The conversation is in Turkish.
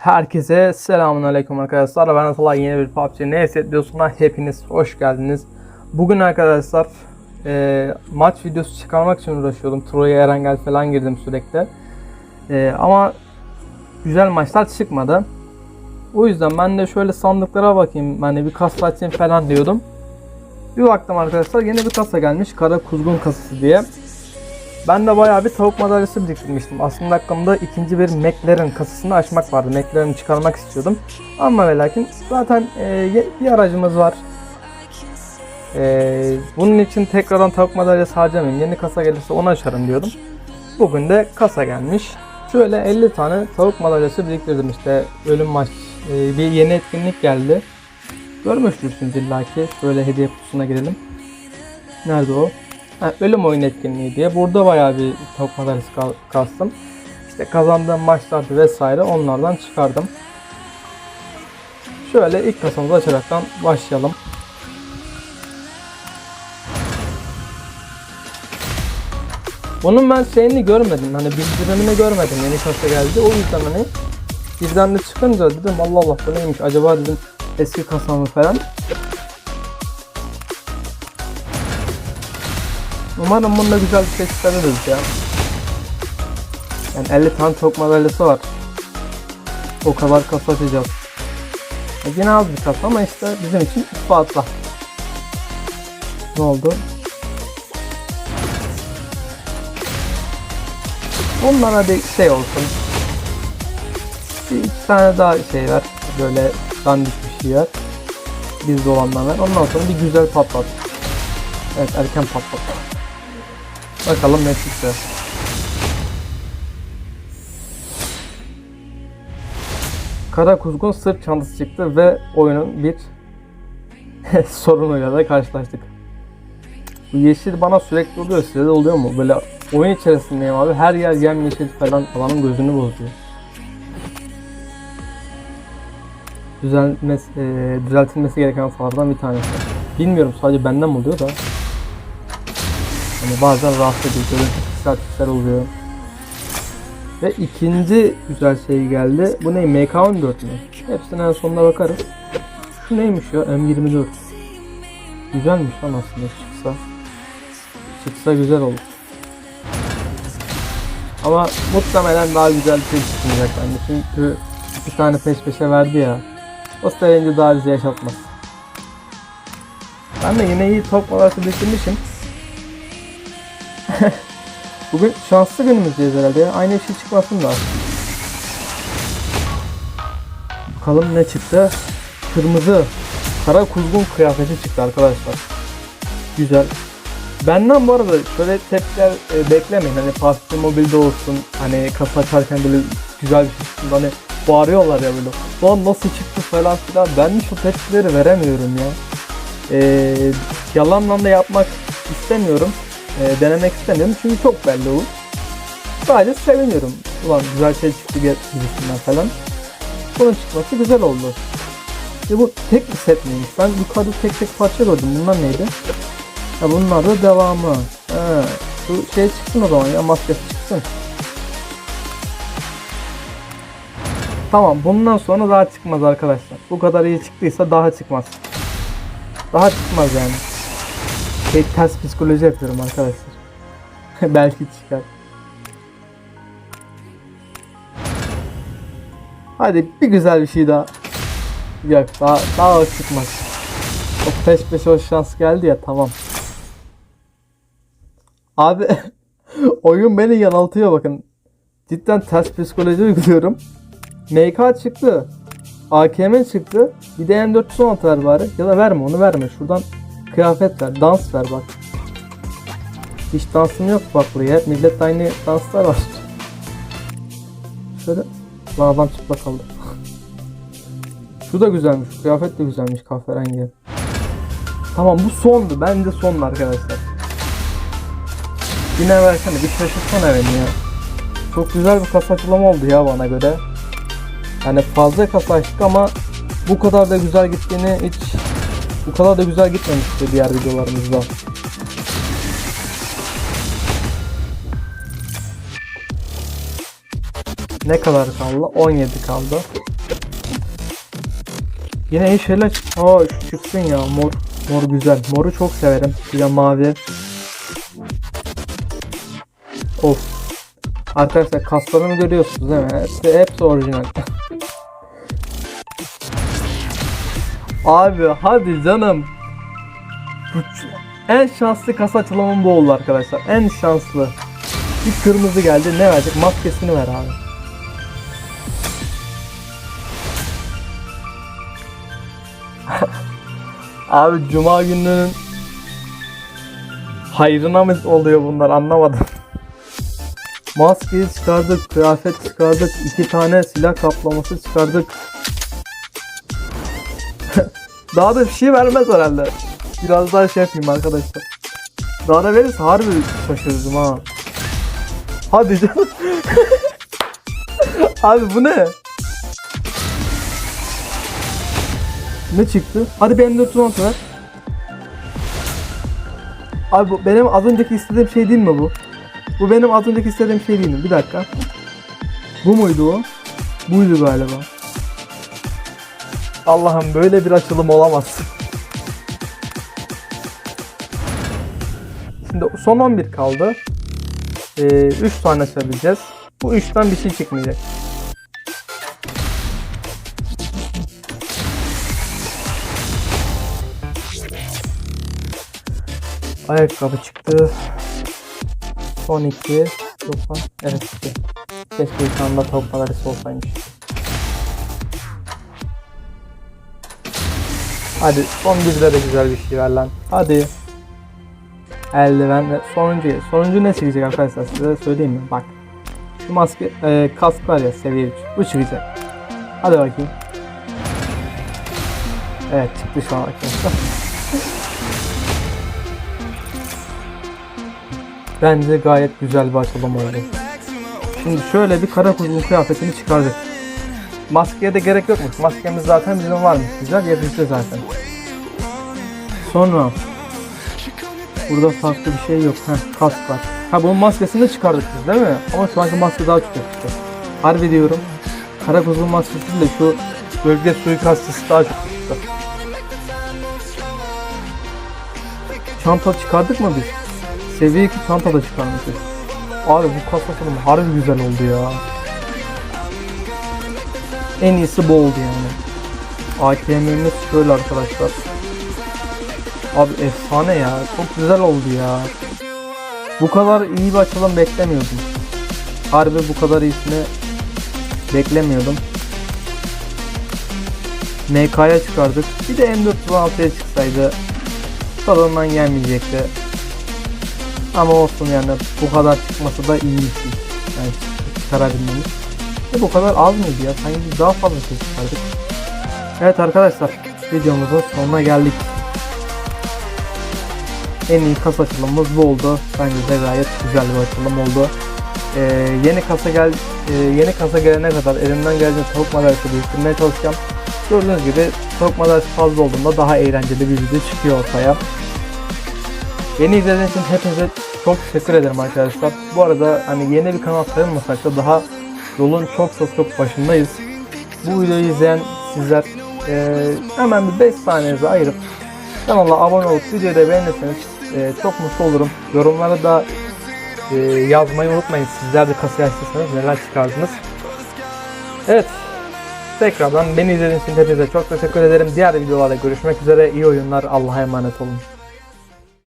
Herkese selamun aleyküm arkadaşlar. Ben Atalay yeni bir PUBG Neyse videosuna hepiniz hoş geldiniz. Bugün arkadaşlar e, maç videosu çıkarmak için uğraşıyordum. Troya Erengel falan girdim sürekli. E, ama güzel maçlar çıkmadı. O yüzden ben de şöyle sandıklara bakayım. Hani bir kasa açayım falan diyordum. Bir baktım arkadaşlar yeni bir kasa gelmiş. Kara Kuzgun kasası diye. Ben de bayağı bir tavuk madalyası biriktirmiştim. Aslında aklımda ikinci bir McLaren kasasını açmak vardı. McLaren'i çıkarmak istiyordum. Ama ve lakin zaten e, bir aracımız var. E, bunun için tekrardan tavuk madalyası harcamayayım. Yeni kasa gelirse onu açarım diyordum. Bugün de kasa gelmiş. Şöyle 50 tane tavuk madalyası biriktirdim işte. Ölüm maç e, bir yeni etkinlik geldi. Görmüştürsünüz illaki. Şöyle hediye kutusuna girelim. Nerede o? Ha, ölüm oyun etkinliği diye. Burada bayağı bir top madalyası ka- kastım. İşte kazandığım maçlardı vesaire onlardan çıkardım. Şöyle ilk kasamızı açaraktan başlayalım. Bunun ben şeyini görmedim. Hani bildirimini görmedim. Yeni kasa geldi. O yüzden hani birden de çıkınca dedim Allah Allah bu neymiş acaba dedim eski kasamı falan. Umarım bunda güzel bir şey çıkarırız ya. Yani 50 tane çok madalyası var. O kadar kasa açacağız. E yine az bir kasa ama işte bizim için ispatla. Ne oldu? Onlara bir şey olsun. Bir iki tane daha şey ver. Böyle dandik bir şey ver. Bizde olanlar ver. Ondan sonra bir güzel patlat. Evet erken patlat. Bakalım ne çıktı. Kara Kuzgun sırt çantası çıktı ve oyunun bir sorunuyla da karşılaştık. Bu yeşil bana sürekli oluyor. Size de oluyor mu? Böyle oyun içerisindeyim abi. Her yer yemyeşil falan adamın gözünü bozuyor. Düzelmesi, e, düzeltilmesi gereken hatalardan bir tanesi. Bilmiyorum sadece benden mi oluyor da. Hani bazen rahatsız ediyor. Görüntü oluyor. Ve ikinci güzel şey geldi. Bu ne? MK14 mü? Hepsine en sonuna bakarız. Şu neymiş ya? M24. Güzelmiş lan aslında çıksa. Çıksa güzel olur. Ama muhtemelen daha güzel bir şey çıkmayacak bence. Çünkü iki tane peş peşe verdi ya. O sevinci daha bizi yaşatmaz. Ben de yine iyi top molası bitirmişim. Bugün şanslı günümüzdeyiz herhalde. ya. Aynı şey çıkmasın da. Bakalım ne çıktı? Kırmızı. Kara kuzgun kıyafeti çıktı arkadaşlar. Güzel. Benden bu arada şöyle tepkiler e, beklemeyin. Hani PUBG Mobile'de olsun. Hani kasa açarken böyle güzel bir şey çıktı. Hani bağırıyorlar ya böyle. Lan nasıl çıktı falan filan. Ben şu tepkileri veremiyorum ya. E, yalanla da yapmak istemiyorum e, denemek istemiyorum çünkü çok belli olur. Sadece seviniyorum. Ulan güzel şey çıktı gibisinden falan. Bunun çıkması güzel oldu. Ya bu tek bir set miymiş? Ben yukarıda tek tek parça gördüm. Bunlar neydi? Ya bunlar da devamı. He. Bu şey çıksın o zaman ya maskesi çıksın. Tamam bundan sonra daha çıkmaz arkadaşlar. Bu kadar iyi çıktıysa daha çıkmaz. Daha çıkmaz yani. Şey, ters psikoloji yapıyorum arkadaşlar. Belki çıkar. Hadi bir güzel bir şey daha. Yok daha daha çıkmaz. O peş peşe o şans geldi ya tamam. Abi oyun beni yanıltıyor bakın. Cidden ters psikoloji uyguluyorum. MK çıktı. AKM çıktı. Bir de M416 ver bari. Ya da verme onu verme. Şuradan kıyafet ver. Dans ver bak. Hiç dansım yok bak buraya. Millet aynı danslar var. Şöyle. Lan adam çıplak kaldı. Şu da güzelmiş. Kıyafet de güzelmiş kahverengi. Tamam bu sondu. Bence sondu arkadaşlar. Yine versene bir şaşırtsana beni ya. Çok güzel bir kasa açılımı oldu ya bana göre. Yani fazla kasa açtık ama bu kadar da güzel gittiğini hiç bu kadar da güzel gitmemişti diğer videolarımızda. Ne kadar kaldı? 17 kaldı. Yine iyi şeyler çık- Aa çıksın ya mor. Mor güzel. Moru çok severim. Bir de mavi. Of. Arkadaşlar kaslarını görüyorsunuz değil mi? Hepsi, hepsi orijinal. Abi hadi canım. En şanslı kasa açılımım bu oldu arkadaşlar. En şanslı. Bir kırmızı geldi. Ne verecek? Maskesini ver abi. abi cuma gününün hayrına mı oluyor bunlar anlamadım. Maskeyi çıkardık, kıyafet çıkardık, iki tane silah kaplaması çıkardık. Daha da bir şey vermez herhalde. Biraz daha şey yapayım arkadaşlar. Daha da verirse harbi şaşırdım ha. Hadi canım. Abi bu ne? Ne çıktı? Hadi benim de tutan ver. Abi bu benim az önceki istediğim şey değil mi bu? Bu benim az önceki istediğim şey değil mi? Bir dakika. Bu muydu o? Buydu galiba. Allah'ım böyle bir açılım olamaz. Şimdi son 11 kaldı. 3 tane açabileceğiz. Bu 3'ten bir şey çıkmayacak. Ayakkabı çıktı. Son 2. Toplam. Evet çıktı. Keşke şu anda palarisi olsaymış. Hadi son bizde de güzel bir şey ver lan. Hadi. Eldiven ve sonuncu. Sonuncu ne çıkacak arkadaşlar size söyleyeyim mi? Bak. Şu maske, e, kask var ya seviye 3. Bu çıkacak. Hadi bakayım. Evet çıktı şu an arkadaşlar. Bence gayet güzel bir açılım oldu. Şimdi şöyle bir kara kuzgun kıyafetini çıkardık. Maskeye de gerek yokmuş. Maskemiz zaten bizim varmış. Güzel yeterli zaten. Sonra Burada farklı bir şey yok. Heh, kask var. Ha bunun maskesini de çıkardık biz değil mi? Ama şu anki maske daha çok yakıştı. Harbi diyorum. Kara kuzgun maskesiyle şu bölge suikastçısı daha çok yakıştı. Çanta çıkardık mı biz? Seviye 2 çanta da çıkarmışız. Abi bu kasa sunum harbi güzel oldu ya. En iyisi bu oldu yani. AKM'miz şöyle arkadaşlar. Abi efsane ya. Çok güzel oldu ya. Bu kadar iyi bir açılım beklemiyordum. Harbi bu kadar iyisini beklemiyordum. MK'ya çıkardık. Bir de M416'ya çıksaydı tadından gelmeyecekti. Ama olsun yani bu kadar çıkması da iyi bir şey. Yani çıkarabilmemiz. Bu kadar az mıydı ya? Sanki daha fazla şey çıkardık. Evet arkadaşlar videomuzun sonuna geldik. En iyi kasa açılımımız bu oldu. Bence de gayet güzel bir açılım oldu. Ee, yeni kasa gel e, yeni kasa gelene kadar elimden geldiğince tavuk madalyası biriktirmeye çalışacağım. Gördüğünüz gibi tavuk madalyası fazla olduğunda daha eğlenceli bir video çıkıyor ortaya. Beni izlediğiniz için hepinize çok teşekkür ederim arkadaşlar. Bu arada hani yeni bir kanal sayılmasak da daha yolun çok çok çok başındayız. Bu videoyu izleyen sizler eee, hemen bir 5 saniyenizi ayırıp kanala abone olup videoyu da beğenirseniz eee, çok mutlu olurum. Yorumlara da eee, yazmayı unutmayın. Sizler de kasayı açtıysanız neler çıkardınız. Evet. Tekrardan beni izlediğiniz için hepinize çok teşekkür ederim. Diğer videolarda görüşmek üzere. İyi oyunlar. Allah'a emanet olun.